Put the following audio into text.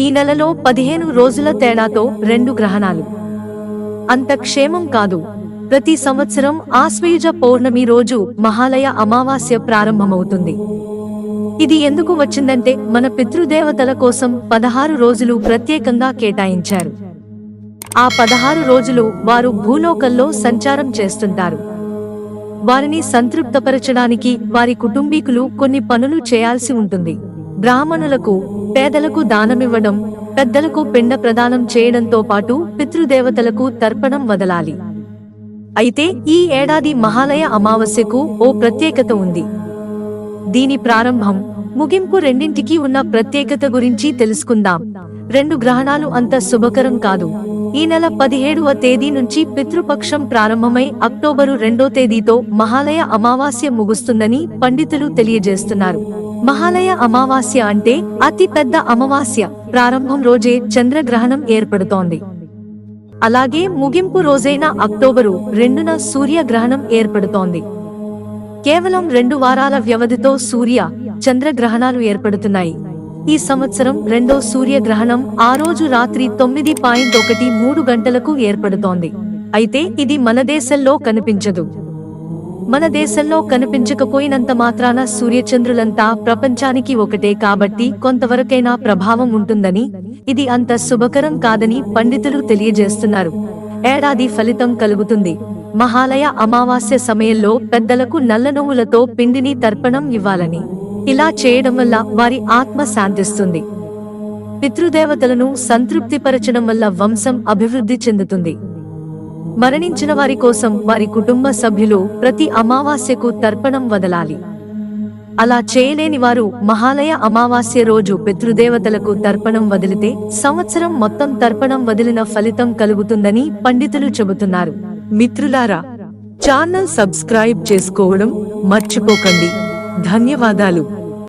ఈ నెలలో పదిహేను రోజుల తేడాతో రెండు గ్రహణాలు. అంత క్షేమం కాదు. ప్రతి సంవత్సరం ఆశ్వయుజ పౌర్ణమి రోజు మహాలయ అమావాస్య ప్రారంభమవుతుంది. ఇది ఎందుకు వచ్చిందంటే మన పితృదేవతల కోసం పదహారు రోజులు ప్రత్యేకంగా కేటాయించారు. ఆ పదహారు రోజులు వారు భూలోకంలో సంచారం చేస్తుంటారు. వారిని సంతృప్తపరచడానికి వారి కుటుంబీకులు కొన్ని పనులు చేయాల్సి ఉంటుంది. బ్రాహ్మణులకు పేదలకు దానమివ్వడం పెద్దలకు పిండ ప్రదానం చేయడంతో పాటు పితృదేవతలకు తర్పణం వదలాలి. అయితే ఈ ఏడాది మహాలయ అమావాస్యకు ఓ ప్రత్యేకత ఉంది. దీని ప్రారంభం ముగింపు రెండింటికి ఉన్న ప్రత్యేకత గురించి తెలుసుకుందాం. రెండు గ్రహణాలు అంత శుభకరం కాదు. ఈ నెల పదిహేడవ తేదీ నుంచి పితృపక్షం ప్రారంభమై అక్టోబరు రెండో తేదీతో మహాలయ అమావాస్య ముగుస్తుందని పండితులు తెలియజేస్తున్నారు. మహాలయ అమావాస్య అంటే అతి పెద్ద అమావాస్య. ప్రారంభం రోజే చంద్రగ్రహణం ఏర్పడుతోంది. అలాగే ముగింపు రోజైన అక్టోబరు రెండున సూర్యగ్రహణం ఏర్పడుతోంది. కేవలం రెండు వారాల వ్యవధితో సూర్య చంద్రగ్రహణాలు ఏర్పడుతున్నాయి. ఈ సంవత్సరం రెండో సూర్యగ్రహణం ఆ రోజు రాత్రి తొమ్మిది పాయింట్ ఒకటి మూడు గంటలకు ఏర్పడుతోంది. అయితే ఇది మన దేశంలో కనిపించదు. మన దేశంలో కనిపించకపోయినంత మాత్రాన సూర్యచంద్రులంతా ప్రపంచానికి ఒకటే కాబట్టి కొంతవరకైనా ప్రభావం ఉంటుందని ఇది అంత శుభకరం కాదని పండితులు తెలియజేస్తున్నారు. ఏడాది ఫలితం కలుగుతుంది. మహాలయ అమావాస్య సమయంలో పెద్దలకు నల్ల నువ్వులతో పిండిని తర్పణం ఇవ్వాలని. ఇలా చేయడం వల్ల వారి ఆత్మ శాంతిస్తుంది. పితృదేవతలను సంతృప్తిపరచడం వల్ల వంశం అభివృద్ధి చెందుతుంది. మరణించిన వారి కోసం వారి కుటుంబ సభ్యులు ప్రతి అమావాస్యకు తర్పణం వదలాలి. అలా చేయలేని వారు మహాలయ అమావాస్య రోజు పితృదేవతలకు తర్పణం వదిలితే సంవత్సరం మొత్తం తర్పణం వదిలిన ఫలితం కలుగుతుందని పండితులు చెబుతున్నారు. మిత్రులారా ఛానల్ సబ్స్క్రైబ్ చేసుకోవడం మర్చిపోకండి. ధన్యవాదాలు.